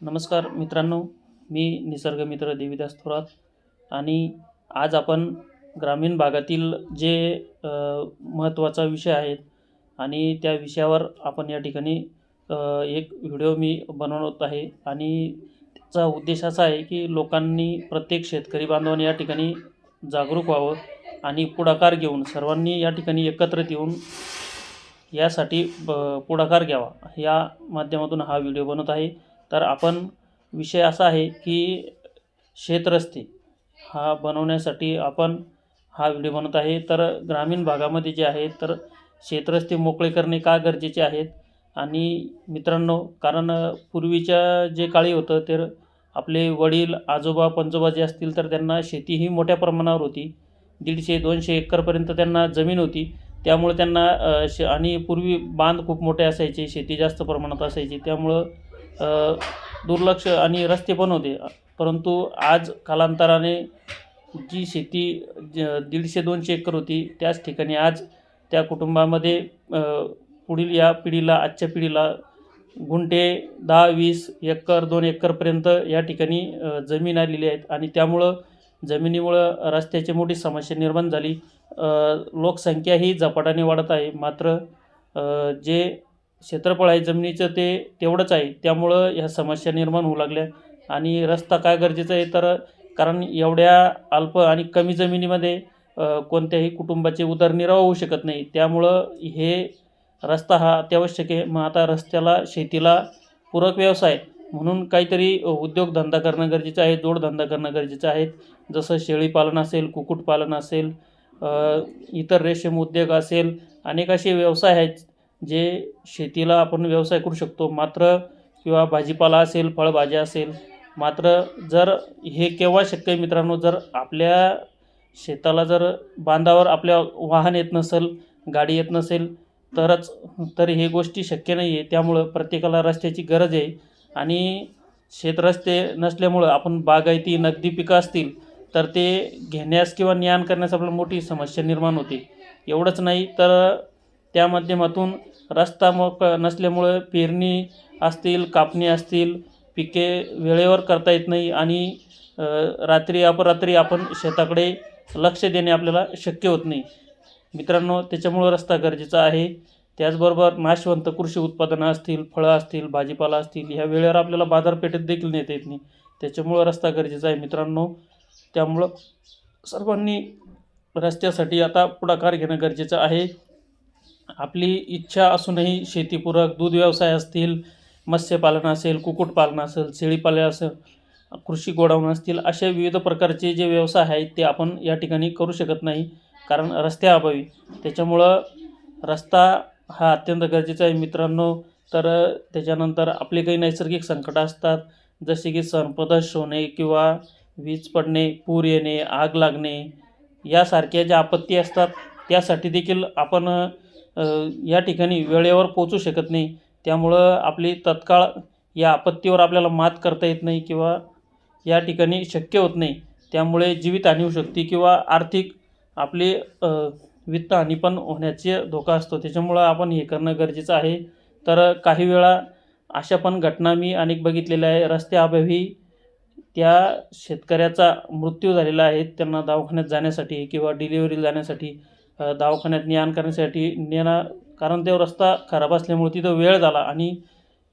नमस्कार मित्रांनो मी निसर्गमित्र देवीदास थोरात आणि आज आपण ग्रामीण भागातील जे महत्त्वाचा विषय आहे आणि त्या विषयावर आपण या ठिकाणी एक व्हिडिओ मी बनवत आहे आणि त्याचा उद्देश असा आहे की लोकांनी प्रत्येक शेतकरी बांधवांनी या ठिकाणी जागरूक व्हावं आणि पुढाकार घेऊन सर्वांनी या ठिकाणी एकत्रित येऊन यासाठी ब पुढाकार घ्यावा. या माध्यमातून हा व्हिडिओ बनवत आहे. तर आपण विषय असा आहे की शेतरस्ते हा बनवण्यासाठी आपण हा व्हिडिओ बनवत आहे. तर ग्रामीण भागामध्ये जे आहे तर शेतरस्ते मोकळे करणे का गरजेचे आहेत? आणि मित्रांनो कारण पूर्वीच्या जे काळी होतं तर आपले वडील आजोबा पंजोबा जे असतील तर त्यांना शेती ही मोठ्या प्रमाणावर होती. दीडशे दोनशे एकरपर्यंत त्यांना जमीन होती. त्यामुळे त्यांना श आणि पूर्वी बांध खूप मोठे असायचे शेती जास्त प्रमाणात असायची. त्यामुळं दुर्लक्ष आणि रस्ते पण होते. परंतु आज कालांतराने जी शेती ज दीडशे दोनशे एकर होती त्याच ठिकाणी आज त्या कुटुंबामध्ये पुढील या पिढीला आजच्या पिढीला गुंठे दहा वीस एकर दोन एकरपर्यंत या ठिकाणी जमीन आलेली आहेत. आणि त्यामुळं जमिनीमुळं रस्त्याची मोठी समस्या निर्माण झाली. लोकसंख्या ही झपाट्याने वाढत आहे. मात्र जे क्षेत्रफळ आहे जमिनीचं ते तेवढंच आहे. त्यामुळं ह्या समस्या निर्माण होऊ लागल्या. आणि रस्ता काय गरजेचा आहे तर कारण एवढ्या अल्प आणि कमी जमिनीमध्ये कोणत्याही कुटुंबाचे उदरनिर्वाह होऊ शकत नाही. त्यामुळं हे रस्ता हा अत्यावश्यक आहे. मग आता रस्त्याला शेतीला पूरक व्यवसाय म्हणून काहीतरी उद्योगधंदा करणं गरजेचं आहे जोडधंदा करणं गरजेचं आहे. जसं शेळीपालन असेल कुक्कुटपालन असेल इतर रेशीम उद्योग असेल अनेक असे व्यवसाय आहेत जे शेतीला आपण व्यवसाय करू शकतो. मात्र किंवा भाजीपाला असेल फळभाज्या असेल मात्र जर हे केव्हा शक्य आहे मित्रांनो जर आपल्या शेताला जर बांधावर आपल्या वाहन येत नसेल गाडी येत नसेल तरच तर हे गोष्टी शक्य नाही आहे. त्यामुळं प्रत्येकाला रस्त्याची गरज आहे. आणि शेतरस्ते नसल्यामुळं आपण बागायती नगदी पिकं असतील तर ते घेण्यास किंवा ज्ञान करण्यास आपल्याला मोठी समस्या निर्माण होते. एवढंच नाही तर त्या माध्यमातून रस्ता मोक नसल्यामुळं पेरणी असतील कापणी असतील पिके वेळेवर करता येत नाही आणि रात्री अपरात्री आपण शेताकडे लक्ष देणे आपल्याला शक्य होत नाही. मित्रांनो त्याच्यामुळं रस्ता गरजेचा आहे. त्याचबरोबर नाशवंत कृषी उत्पादनं असतील फळं असतील भाजीपाला असतील ह्या वेळेवर आपल्याला बाजारपेठेत देखील नेता येत नाही. त्याच्यामुळं रस्ता गरजेचा आहे मित्रांनो. त्यामुळं सर्वांनी रस्त्यासाठी आता पुढाकार घेणं गरजेचं आहे. आपली इच्छा असूनही शेतीपूरक दूध व्यवसाय असतील मत्स्यपालन असेल कुक्कुटपालन असेल शेळीपालन असेल कृषी गोडाऊन असतील अशा विविध प्रकारचे जे व्यवसाय आहेत ते आपण या ठिकाणी करू शकत नाही. कारण रस्त्याअभावी त्याच्यामुळं रस्ता हा अत्यंत गरजेचा आहे मित्रांनो. तर त्याच्यानंतर आपले काही नैसर्गिक संकटं असतात. जसे की संपदश होणे किंवा वीज पडणे पूर येणे आग लागणे यासारख्या ज्या आपत्ती असतात त्यासाठी देखील आपण या ठिकाणी वेळेवर पोचू शकत नाही. त्यामुळं आपली तत्काळ या आपत्तीवर आपल्याला मात करता येत नाही किंवा या ठिकाणी शक्य होत नाही. त्यामुळे जीवितहानी होऊ शकते किंवा आर्थिक आपली वित्तहानी पण होण्याचे धोका असतो. त्याच्यामुळं आपण हे करणं गरजेचं आहे. तर काही वेळा अशा पण घटना मी अनेक बघितलेल्या आहे. रस्त्याअभावी त्या शेतकऱ्याचा मृत्यू झालेला आहे. त्यांना दवाखान्यात जाण्यासाठी किंवा डिलिव्हरी जाण्यासाठी. दवाखान्यात ने आण करण्यासाठी नेणं कारण तो रस्ता खराब असल्यामुळे तिथं वेळ झाला आणि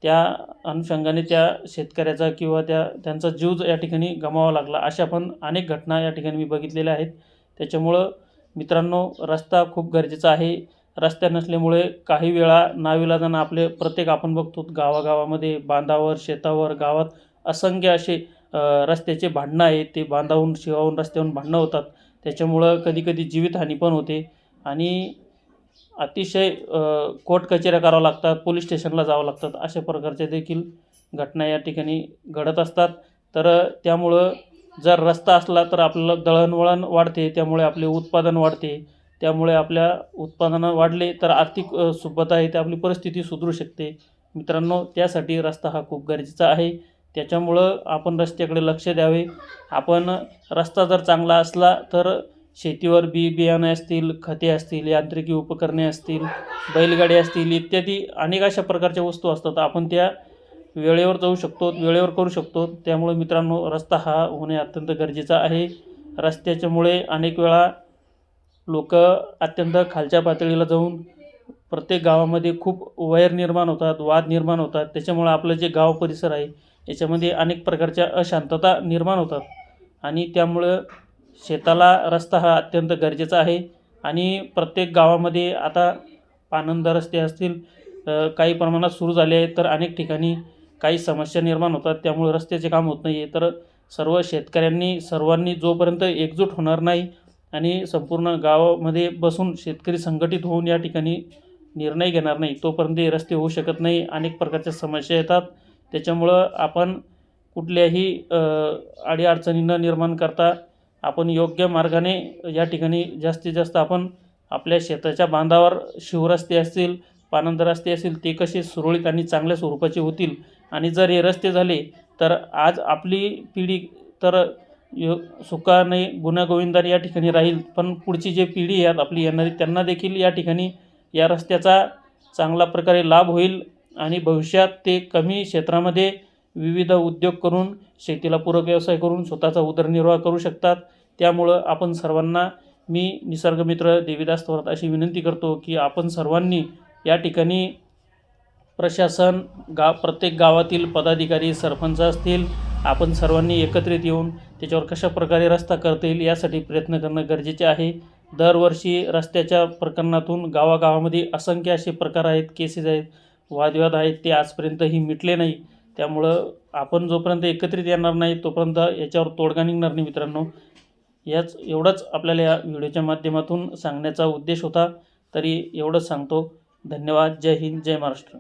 त्या अनुषंगाने त्या शेतकऱ्याचा किंवा त्या त्यांचा जीव या ठिकाणी गमावा लागला. अशा पण अनेक घटना या ठिकाणी मी बघितलेल्या आहेत. त्याच्यामुळं मित्रांनो रस्ता खूप गरजेचा आहे. रस्त्या नसल्यामुळे काही वेळा नाविलाजानं आपले प्रत्येक आपण बघतो गावागावामध्ये बांधावर शेतावर गावात असंख्य असे रस्त्याचे भांडणं आहेत. ते बांधावून शिवावून रस्त्यावरून भांडणं होतात. त्याच्यामुळं कधीकधी जीवितहानी पण होते. आणि अतिशय कोर्ट कचेऱ्या करावं लागतात पोलीस स्टेशनला जावं लागतात अशा प्रकारच्या देखील घटना या ठिकाणी घडत असतात. तर त्यामुळं जर रस्ता असला तर आपल्याला दळणवळण वाढते त्यामुळे आपले उत्पादन वाढते. त्यामुळे आपल्या उत्पादनं वाढले तर आर्थिक अ, सुबत्ता आहे ते आपली परिस्थिती सुधरू शकते. मित्रांनो त्यासाठी रस्ता हा खूप गरजेचा आहे. त्याच्यामुळं आपण रस्त्याकडे लक्ष द्यावे. आपण रस्ता जर चांगला असला तर शेतीवर बी बियाणे असतील खते असतील यांत्रिकी उपकरणे असतील बैलगाडी असतील इत्यादी अनेक अशा प्रकारच्या वस्तू असतात. आपण त्या वेळेवर जाऊ शकतो वेळेवर करू शकतो. त्यामुळे मित्रांनो रस्ता हा होणे अत्यंत गरजेचा आहे. रस्त्याच्यामुळे अनेक वेळा लोक अत्यंत खालच्या पातळीला जाऊन प्रत्येक गावामध्ये खूप वैर निर्माण होतात वाद निर्माण होतात. त्याच्यामुळं आपलं जे गाव परिसर आहे याच्यामध्ये अनेक प्रकारच्या अशांतता निर्माण होतात. आणि त्यामुळं शेताला रस्ता हा अत्यंत गरजेचा आहे. आणि प्रत्येक गावामध्ये आता पानंद रस्ते असतील काही प्रमाणात सुरू झाले आहेत तर अनेक ठिकाणी काही समस्या निर्माण होतात. त्यामुळे रस्त्याचे काम होत नाही आहे तर सर्व शेतकऱ्यांनी सर्वांनी जोपर्यंत एकजूट होणार नाही आणि संपूर्ण गावामध्ये बसून शेतकरी संघटित होऊन या ठिकाणी निर्णय घेणार नाही. तोपर्यंत हे रस्ते होऊ शकत नाही. अनेक प्रकारच्या समस्या येतात. त्याच्यामुळं आपण कुठल्याही अडीअडचणी न निर्माण करता आपण योग्य मार्गाने या ठिकाणी जास्तीत जास्त आपण आपल्या शेताच्या बांधावर शिवरस्ते असतील पानंद रस्ते असतील ते कसे सुरळीत आणि चांगल्या स्वरूपाचे होतील आणि जर हे रस्ते झाले तर आज आपली पिढी तर यो सुखाने गुण्यागोविंदाने या ठिकाणी राहील पण पुढची जी पिढी आहे आपली येणारी त्यांना देखील या ठिकाणी या रस्त्याचा चांगला प्रकारे लाभ होईल आणि भविष्यात ते कमी क्षेत्रामध्ये विविध उद्योग करून शेतीला पूरक व्यवसाय करून स्वतःचा उदरनिर्वाह करू शकतात. त्यामुळं आपण सर्वांना मी निसर्गमित्र देवीदास थोरात अशी विनंती करतो की आपण सर्वांनी या ठिकाणी प्रशासन गा प्रत्येक गावातील पदाधिकारी सरपंच असतील आपण सर्वांनी एकत्रित येऊन त्याच्यावर कशा प्रकारे रस्ता करता येईल यासाठी प्रयत्न करणं गरजेचे आहे. दरवर्षी रस्त्याच्या प्रकरणातून गावागावामध्ये असंख्य असे प्रकार आहेत केसेस आहेत वादविवाद आहेत ते आजपर्यंतही मिटले नाही. त्यामुळं आपण जोपर्यंत एकत्रित येणार नाही तोपर्यंत याच्यावर तोडगा निघणार नाही मित्रांनो. याच एवढंच आपल्याला या व्हिडिओच्या माध्यमातून सांगण्याचा उद्देश होता. तरी एवढंच सांगतो. धन्यवाद. जय हिंद. जय महाराष्ट्र.